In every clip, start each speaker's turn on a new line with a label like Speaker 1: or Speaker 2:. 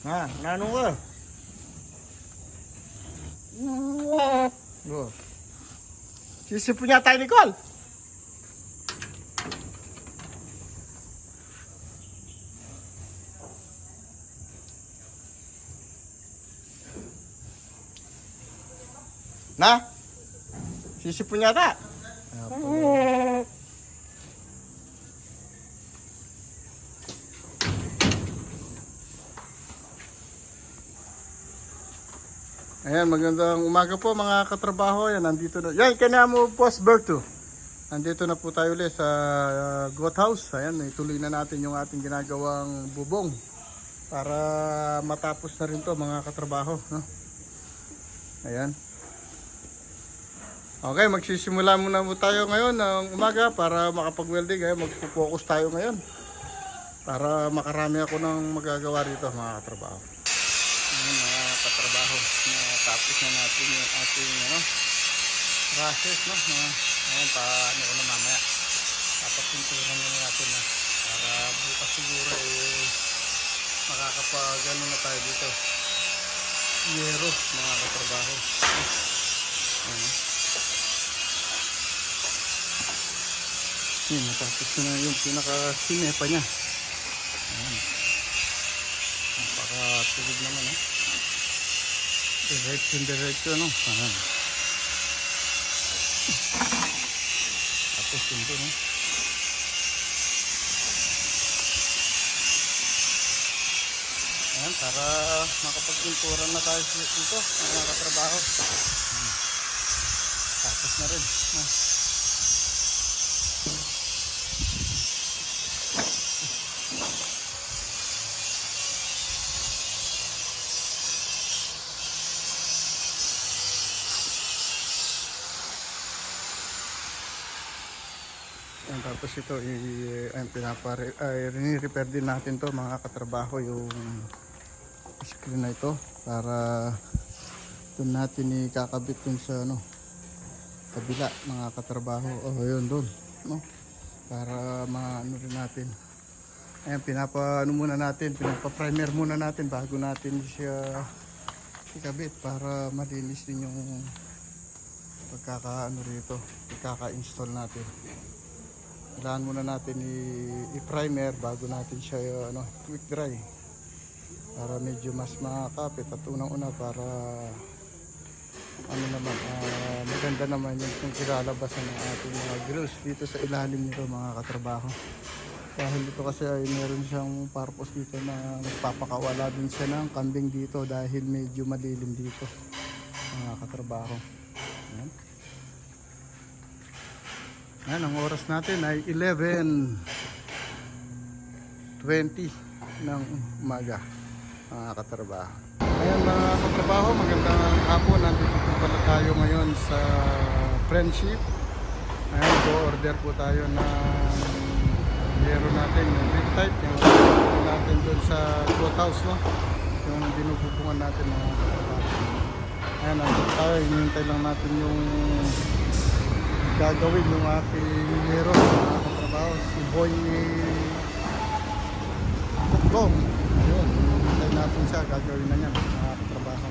Speaker 1: Ha, nano ka? Oh. Sisipo niya tayo, Nicole. Na? Sisipo niya ta? Ayan, magandang umaga po mga katrabaho. Ayan, nandito na. Yan, kanya mo Boss Berto. Nandito na po tayo ulit sa uh, goat house. Ayan, ituloy na natin yung ating ginagawang bubong. Para matapos na rin to mga katrabaho. No? Ayan. Okay, magsisimula muna po tayo ngayon ng umaga para makapag-welding. Ayan, mag-focus tayo ngayon. Para makarami ako ng magagawa rito mga katrabaho. Natapos na natin yung ating ano, process. No? Na, ayan, paano ko na mamaya. Dapat pinturan na natin na. Para bukas siguro eh, makakapag ano na tayo dito. Yero, mga katrabaho. Ayan. Yun, natapos ko na yung pinaka-sinepa niya. Ayan. Napaka-tulog naman, eh. Diretso, diretso, no? Ayan. Tapos doon, no? Ayan, para makapagpintura na tayo dito, mga katrabaho. Ayan. Tapos na rin, no? Ayan, tapos ito, i- ay, pinapare, ay, rini-repair din natin to mga katrabaho yung screen na ito para doon natin ikakabit dun sa ano, kabila mga katrabaho. Oh, yun doon. No? Para maano rin natin. Ayan, pinapa ano muna natin, pinapa-primer muna natin bago natin siya ikabit para malinis din yung pagkakaano rito, pagkaka-install natin kailangan muna natin i-primer bago natin siya uh, ano, quick dry. Para medyo mas makakapit at unang-una para ano naman ah, maganda naman yung kung kilalabasan ng ating mga grills dito sa ilalim nito mga katrabaho. Dahil dito kasi ay meron siyang purpose dito na nagpapakawala din siya ng kambing dito dahil medyo madilim dito mga katrabaho. Ayan. Ayan, ang oras natin ay 11.20 ng umaga, mga katrabaho. Ayan mga katrabaho, magandang hapon. Nandito po pala tayo ngayon sa Friendship. Ayan, go-order po tayo ng yero natin, yung big type, yung natin doon sa cloth house, no? Yung binububungan natin mga katrabaho. Ayan, nandito tayo, hinihintay lang natin yung gagawin yung ating hero mga katrabaho si Boy Kukdong ayun hintay natin siya gagawin na niya mga katrabaho.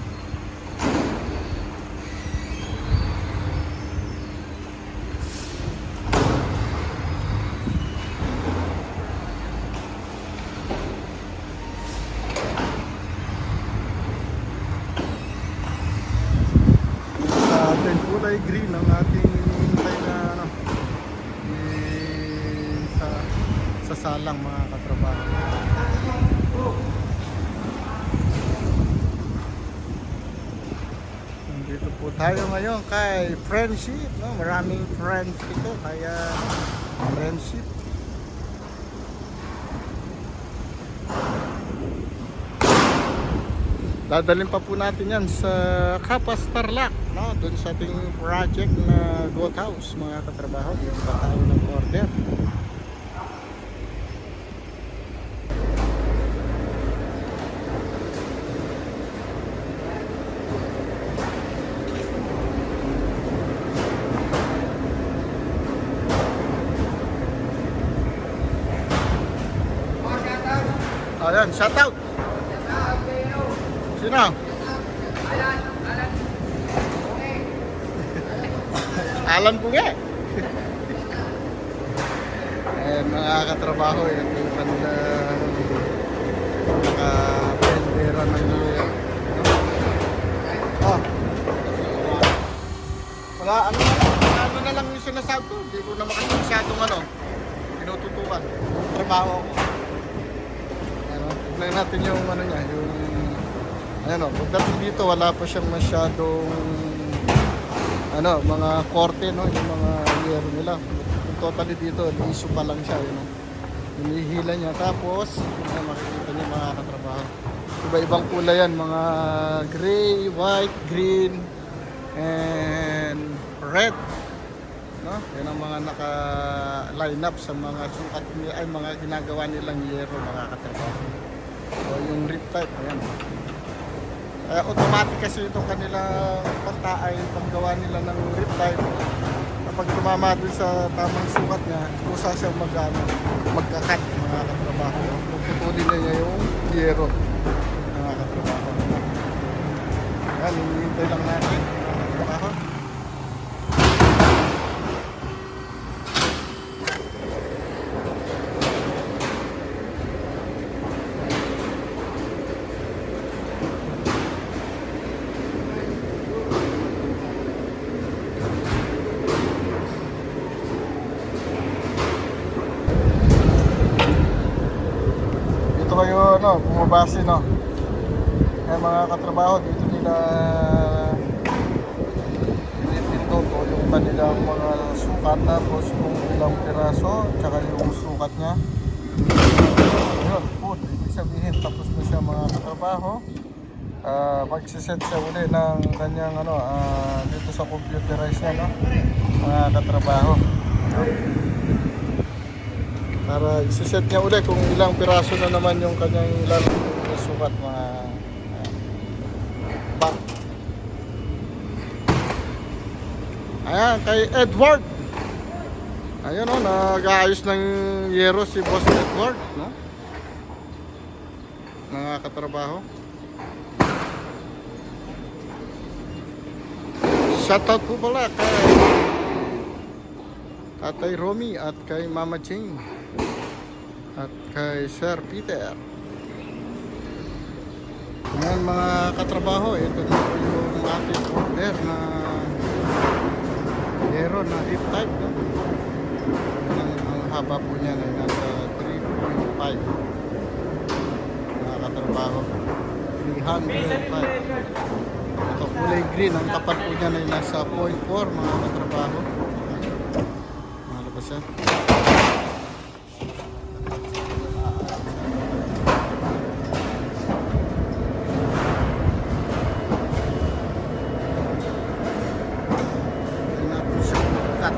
Speaker 1: Kulay green ang ating hintay na ano eh, sa sa salang mga katrabaho. Nandito po tayo ngayon kay friendship no? maraming friends ito kaya friendship. Dadalhin pa po natin yan sa Kapas Tarlac, no? Doon sa ating project na goat house, mga katrabaho. Dito pa tayo ng order. Ayan, shout out. Sino? Alam ko nga. Ayan mga katrabaho, yung kanila naka-pendera ng Oh. Wala, ano na lang, ano na lang yung sinasabi ko. Hindi ko naman kasi masyadong ano, tinututukan. Trabaho ko. Ano, tignan natin yung ano niya, yung ano, pagdating dito wala pa siyang masyadong ano, mga korte no, yung mga yero nila. Yung totally dito, liso pa lang siya, yun. Hinihila niya tapos, ano, makikita niyo mga katrabaho. Iba-ibang kulay yan, mga gray, white, green, and red. No? Yan ang mga naka-line up sa mga sukat ay mga ginagawa nilang yero mga katrabaho. So yung rip type, ayan. Kaya automatic kasi itong kanilang pantaay, paggawa nila ng rip type. Kapag tumama dun sa tamang sukat niya, kusa siyang mag, ano, magkakat mga katrabaho. Puputulin na niya yung yero mga katrabaho. Yan, hinihintay lang natin mga katrabaho. Dito ano, bumabase, no? Eh, mga katrabaho, dito nila pinipindot o yung kanilang mga sukat tapos kung ilang piraso tsaka yung sukat niya yun, food, ibig sabihin tapos na siya mga katrabaho Ah, magsiset siya uli ng kanyang ano, ah, dito sa computerize niya, no? mga katrabaho para isiset niya uli kung ilang piraso na naman yung kanyang ilang sukat mga uh, ba. Ayan, kay Edward. Ayun o, nag-aayos ng yero si Boss Edward, no? Mga katrabaho. Shoutout po pala kay Tatay Romy at kay Mama Jane at kay Sir Peter. Ngayon mga katrabaho, ito na yung ating order na Hero na hip type. No? Ang, ang haba po niya ay nasa 3.5 mga katrabaho. 305. Ito kulay green, ang tapat po niya ay nasa 0.4 mga katrabaho. Malabas yan. Tingnan natin siya cut.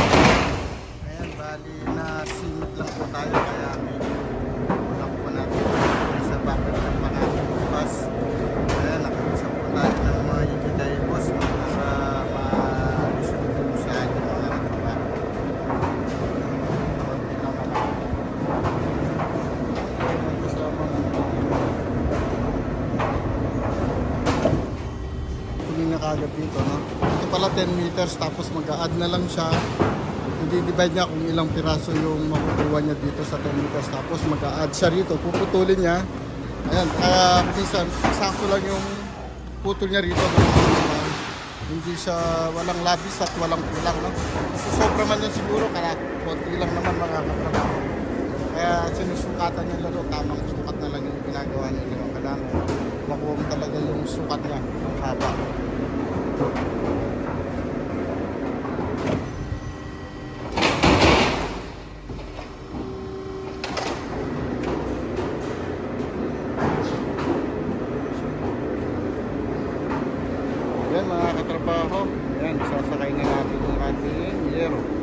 Speaker 1: Ayan, bali na simit lang po tayo kaya medyo kulang po natin sa bakit ng mga bus. Ayan, nakausap po tayo ng mga ikitay boss no, para ma-resolve yung sa ating mga katrabaho. Konti lang naman. Ayan, kasamang Kunin na kagad dito, no? Ito pala 10 meters tapos mag-a-add na lang siya. I-divide niya kung ilang piraso yung makukuha niya dito sa 10 meters. Tapos mag-a-add siya rito, puputulin niya. Ayan, kaya minsan sakto lang yung putol niya rito? Uh, hindi siya walang labis at walang kulang no? kasi sobra man yan siguro kaya konti lang naman mga katrabaho. Kaya sinusukatan niya lalo tamang sukat na lang yung ginagawa niya kailangan makuha mo talaga yung sukat niya ang haba Yan mga katrabaho. Yan, sasakay na natin yung ating yero.